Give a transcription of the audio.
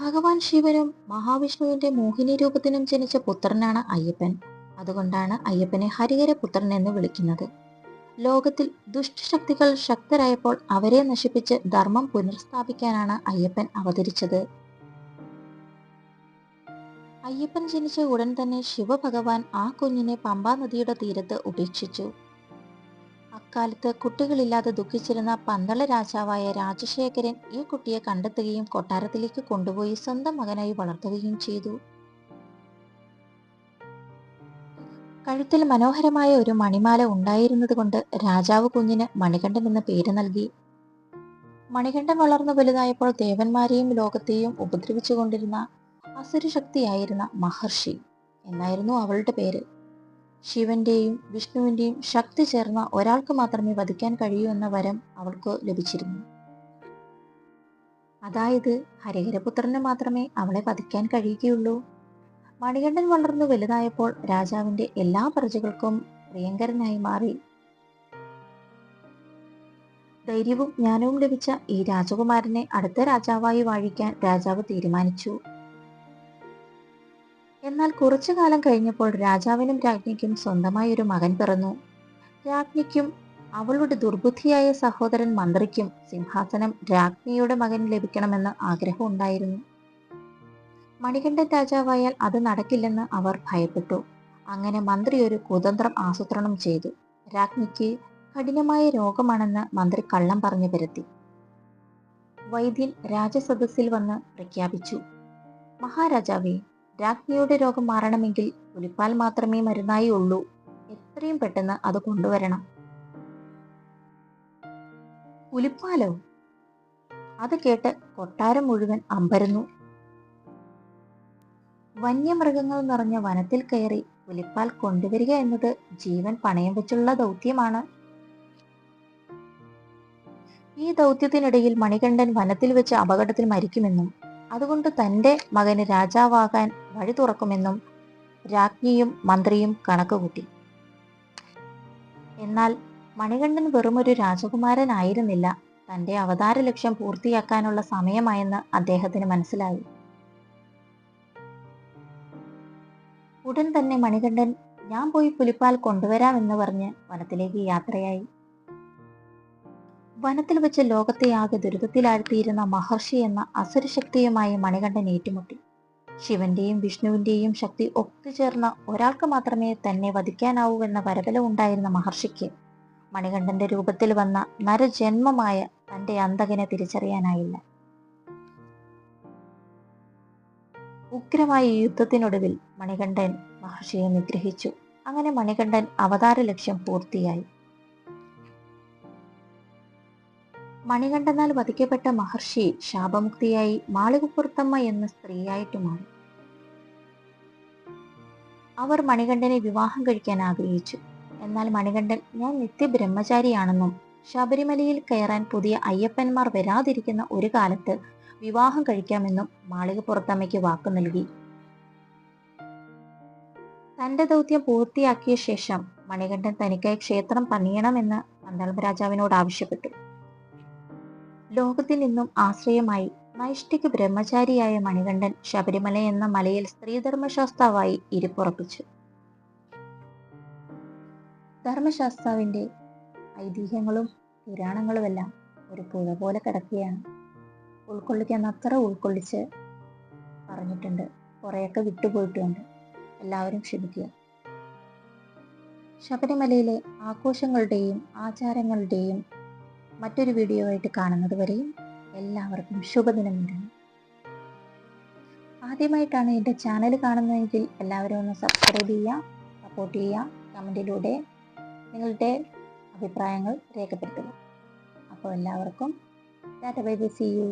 ഭഗവാൻ ശിവനും മഹാവിഷ്ണുവിന്റെ മോഹിനി രൂപത്തിനും ജനിച്ച പുത്രനാണ് അയ്യപ്പൻ. അതുകൊണ്ടാണ് അയ്യപ്പനെ ഹരിഹര പുത്രൻ എന്ന് വിളിക്കുന്നത്. ലോകത്തിൽ ദുഷ്ടശക്തികൾ ശക്തരായപ്പോൾ അവരെ നശിപ്പിച്ച് ധർമ്മം പുനഃസ്ഥാപിക്കാനാണ് അയ്യപ്പൻ അവതരിച്ചത്. അയ്യപ്പൻ ജനിച്ച ഉടൻ തന്നെ ശിവഭഗവാൻ ആ കുഞ്ഞിനെ പമ്പാ നദിയുടെ തീരത്ത് ഉപേക്ഷിച്ചു. അക്കാലത്ത് കുട്ടികളില്ലാതെ ദുഃഖിച്ചിരുന്ന പന്തള രാജാവായ രാജശേഖരൻ ഈ കുട്ടിയെ കണ്ടെത്തുകയും കൊട്ടാരത്തിലേക്ക് കൊണ്ടുപോയി സ്വന്തം മകനായി വളർത്തുകയും ചെയ്തു. കഴുത്തിൽ മനോഹരമായ ഒരു മണിമാല ഉണ്ടായിരുന്നതുകൊണ്ട് രാജാവ് കുഞ്ഞിന് മണികണ്ഠൻ എന്ന പേര് നൽകി. മണികണ്ഠൻ വളർന്നു വലുതായപ്പോൾ ദേവന്മാരെയും ലോകത്തെയും ഉപദ്രവിച്ചുകൊണ്ടിരുന്ന അസുരശക്തിയായിരുന്ന മഹർഷി എന്നായിരുന്നു അവളുടെ പേര്. ശിവന്റെയും വിഷ്ണുവിന്റെയും ശക്തി ചേർന്ന ഒരാൾക്ക് മാത്രമേ വധിക്കാൻ കഴിയൂ എന്ന വരം അവൾക്ക് ലഭിച്ചിരുന്നു. അതായത് ഹരിഹരപുത്രന് മാത്രമേ അവളെ വധിക്കാൻ കഴിയുകയുള്ളൂ. മണികണ്ഠൻ വളർന്നു വലുതായപ്പോൾ രാജാവിന്റെ എല്ലാ പ്രജകൾക്കും പ്രിയങ്കരനായി മാറി. ധൈര്യവും ജ്ഞാനവും ലഭിച്ച ഈ രാജകുമാരനെ അടുത്ത രാജാവായി വാഴിക്കാൻ രാജാവ് തീരുമാനിച്ചു. എന്നാൽ കുറച്ചു കാലം കഴിഞ്ഞപ്പോൾ രാജാവിനും രാജ്ഞിക്കും സ്വന്തമായി ഒരു മകൻ പിറന്നു. രാജ്ഞിക്കും അവളുടെ ദുർബുദ്ധിയായ സഹോദരൻ മന്ത്രിക്കും സിംഹാസനം രാജ്ഞിയുടെ മകൻ ലഭിക്കണമെന്ന് ആഗ്രഹമുണ്ടായിരുന്നു മണികണ്ഠൻ രാജാവായാൽ അത് നടക്കില്ലെന്ന് അവർ ഭയപ്പെട്ടു. അങ്ങനെ മന്ത്രി ഒരു കുതന്ത്രം ആസൂത്രണം ചെയ്തു. രാജ്ഞിക്ക് കഠിനമായ രോഗമാണെന്ന് മന്ത്രി കള്ളം പറഞ്ഞു പരത്തി. വൈദ്യൻ രാജസദസ്സിൽ വന്ന് പ്രഖ്യാപിച്ചു. മഹാരാജാവേ രാജ്ഞിയുടെ രോഗം മാറണമെങ്കിൽ പുലിപ്പാൽ മാത്രമേ മരുന്നായി ഉള്ളൂ. എത്രയും പെട്ടെന്ന് അത് കൊണ്ടുവരണം. പുലിപ്പാലോ? അത് കേട്ട് കൊട്ടാരം മുഴുവൻ അമ്പരന്നു. വന്യമൃഗങ്ങൾ നിറഞ്ഞ വനത്തിൽ കയറി പുലിപ്പാൽ കൊണ്ടുവരിക എന്നത് ജീവൻ പണയം വെച്ചുള്ള ദൗത്യമാണ്. ഈ ദൗത്യത്തിനിടയിൽ മണികണ്ഠൻ വനത്തിൽ വെച്ച് അപകടത്തിൽ മരിക്കുമെന്നും അതുകൊണ്ട് തന്റെ മകന് രാജാവാകാൻ വഴി തുറക്കുമെന്നും രാജ്ഞിയും മന്ത്രിയും കണക്കുകൂട്ടി. എന്നാൽ മണികണ്ഠൻ വെറുമൊരു രാജകുമാരനായിരുന്നില്ല. തന്റെ അവതാര ലക്ഷ്യം പൂർത്തിയാക്കാനുള്ള സമയമായെന്ന് അദ്ദേഹത്തിന് മനസ്സിലായി. ഉടൻ തന്നെ മണികണ്ഠൻ ഞാൻ പോയി പുലിപ്പാൽ കൊണ്ടുവരാമെന്ന് പറഞ്ഞ് വനത്തിലേക്ക് യാത്രയായി. വനത്തിൽ വെച്ച് ലോകത്തെ ആകെ ദുരിതത്തിലാഴ്ത്തിയിരുന്ന മഹർഷി എന്ന അസുരശക്തിയുമായി മണികണ്ഠൻ ഏറ്റുമുട്ടി. ശിവന്റെയും വിഷ്ണുവിന്റെയും ശക്തി ഒത്തുചേർന്ന ഒരാൾക്ക് മാത്രമേ തന്നെ വധിക്കാനാവൂ എന്ന വരബലം ഉണ്ടായിരുന്ന മഹർഷിക്ക് മണികണ്ഠന്റെ രൂപത്തിൽ വന്ന നരജന്മമായ തന്റെ അന്തകനെ തിരിച്ചറിയാനായില്ല. ഉഗ്രമായ യുദ്ധത്തിനൊടുവിൽ മണികണ്ഠൻ മഹർഷിയെ നിഗ്രഹിച്ചു. അങ്ങനെ മണികണ്ഠൻ അവതാര ലക്ഷ്യം പൂർത്തിയായി. മണികണ്ഠനാൽ വധിക്കപ്പെട്ട മഹർഷി ശാപമുക്തിയായി മാളികപ്പുറത്തമ്മ എന്ന സ്ത്രീയായിട്ട് മാറി അവർ മണികണ്ഠനെ വിവാഹം കഴിക്കാൻ ആഗ്രഹിച്ചു. എന്നാൽ മണികണ്ഠൻ ഞാൻ നിത്യബ്രഹ്മചാരിയാണെന്നും ശബരിമലയിൽ കയറാൻ പുതിയ അയ്യപ്പന്മാർ വരാതിരിക്കുന്ന ഒരു കാലത്ത് വിവാഹം കഴിക്കാമെന്നും മാളികപ്പുറത്തമ്മയ്ക്ക് വാക്കു നൽകി. തന്റെ ദൗത്യം പൂർത്തിയാക്കിയ ശേഷം മണികണ്ഠൻ തനിക്കായി ക്ഷേത്രം പണിയണമെന്ന് പന്തളം രാജാവിനോട് ആവശ്യപ്പെട്ടു. ലോകത്തിൽ നിന്നും ആശ്രയമായി നൈഷ്ഠിക ബ്രഹ്മചാരിയായ മണികണ്ഠൻ ശബരിമല എന്ന മലയിൽ സ്ത്രീധർമ്മശാസ്താവായി ഇരിപ്പുറപ്പിച്ചു. ധർമ്മശാസ്താവിന്റെ ഐതിഹ്യങ്ങളും പുരാണങ്ങളുമെല്ലാം ഒരു പുഴ പോലെ കിടക്കുകയാണ്. ഉൾക്കൊള്ളിക്കാൻ അത്ര ഉൾക്കൊള്ളിച്ച് പറഞ്ഞിട്ടുണ്ട്. കുറേയൊക്കെ വിട്ടുപോയിട്ടുണ്ട്. എല്ലാവരും ക്ഷമിക്കുക. ശബരിമലയിലെ ആഘോഷങ്ങളുടെയും ആചാരങ്ങളുടെയും മറ്റൊരു വീഡിയോ ആയിട്ട് കാണുന്നത് വരെയും എല്ലാവർക്കും ശുഭദിനം നേരുന്നു ആദ്യമായിട്ടാണ് എന്റെ ചാനൽ കാണുന്നതെങ്കിൽ എല്ലാവരും ഒന്ന് സബ്സ്ക്രൈബ് ചെയ്യുക സപ്പോർട്ട് ചെയ്യുക കമന്റിലൂടെ നിങ്ങളുടെ അഭിപ്രായങ്ങൾ രേഖപ്പെടുത്തുക. അപ്പോൾ എല്ലാവർക്കും tata bye bye see you